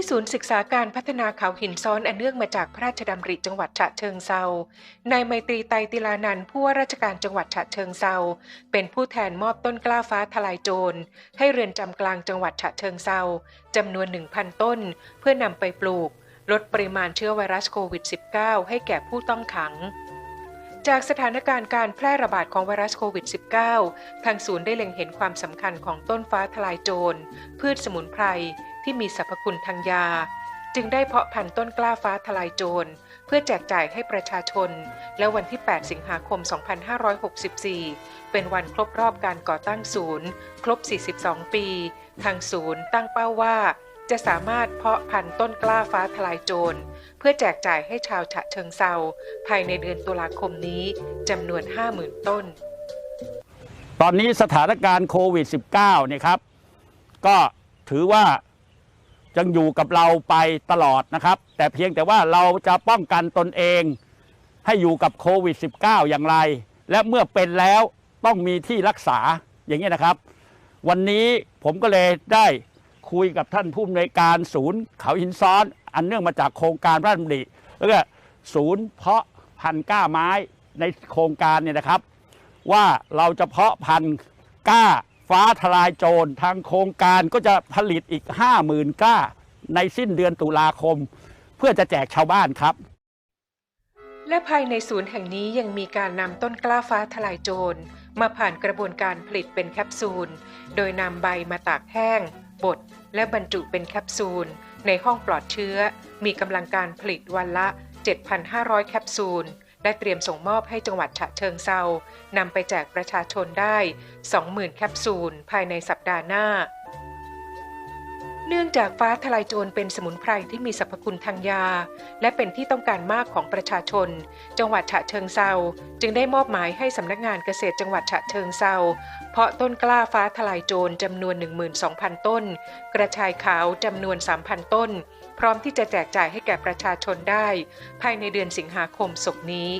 ที่ศูนย์ศึกษาการพัฒนาเขาหินซ้อนอันเนื่องมาจากพระราชดำริจังหวัดฉะเชิงเซานายไมตรีไตรติลานันท์ผู้ว่าราชการจังหวัดฉะเชิงเซาเป็นผู้แทนมอบต้นกล้าฟ้าทลายโจร ให้เรือนจำกลางจังหวัดฉะเชิงเซาจำนวน 1,000 ต้น เพื่อนำไปปลูก ลดปริมาณเชื้อไวรัสโควิด -19 ให้แก่ผู้ต้องขังจากสถานการณ์การแพร่ระบาดของไวรัสโควิด -19 ทางศูนย์ได้เล็งเห็นความสำคัญของต้นฟ้าทลายโจร พืชสมุนไพร ที่มีสรรพคุณทางยา จึงได้เพาะพันธุ์ต้นกล้าฟ้าทลายโจร เพื่อแจกจ่ายให้ประชาชน และวันที่ 8 สิงหาคม 2564 เป็นวันครบรอบการก่อตั้งศูนย์ ครบ 42 ปี ทางศูนย์ตั้งเป้าว่าจะสามารถเพาะพันธุ์ต้นกล้าฟ้าทลายโจร เพื่อแจกจ่ายให้ชาวฉะเชิงเซาภายในเดือนตุลาคมนี้จำนวน 50,000 ต้น ตอนนี้สถานการณ์โควิด -19 เนี่ยครับ ก็ถือว่า ยังอยู่กับเราไปตลอดนะครับ แต่เพียงแต่ว่าเราจะป้องกันตนเอง ให้อยู่กับโควิด -19 อย่างไร และเมื่อเป็นแล้วต้องมีที่รักษาอย่างนี้นะครับ วันนี้ผมก็เลยได้คุยกับท่านผู้อำนวยการศูนย์เขาหินซ้อน อันเนื่องมาจากโครงการราชดำริแล้วก็ศูนย์เพาะพันธุ์ก้าไม้ในโครงการเนี่ยนะครับ ว่าเราจะเพาะพันธุ์ก้า ฟ้าทลายโจรทางโครงการก็จะผลิตอีก 50,000 ก้า ในสิ้นเดือนตุลาคม เพื่อจะแจกชาวบ้านครับ และภายในศูนย์แห่งนี้ยังมีการนำต้นกล้าฟ้าทลายโจร มาผ่านกระบวนการผลิตเป็นแคปซูล โดยนำใบมาตากแห้ง บด และบรรจุเป็นแคปซูล ในห้องปลอดเชื้อ มีกำลังการผลิตวันละ 7,500 แคปซูล และเตรียมส่งมอบให้จังหวัดฉะเชิงเซานำไปแจกประชาชนได้ 20,000 แคปซูล ภายในสัปดาห์หน้า เนื่องจากฟ้าทลายโจรเป็นสมุนไพรที่มีสรรพคุณทางยา และเป็นที่ต้องการมากของประชาชน จังหวัดฉะเชิงเซาจึงได้มอบหมายให้สำนักงานเกษตรจังหวัดฉะเชิงเซาเพาะต้นกล้าฟ้าทลายโจรจำนวน 12,000 ต้น กระชายขาวจำนวน 3,000 ต้น พร้อมที่จะแจกจ่ายให้แก่ประชาชนได้ ภายในเดือนสิงหาคมศกนี้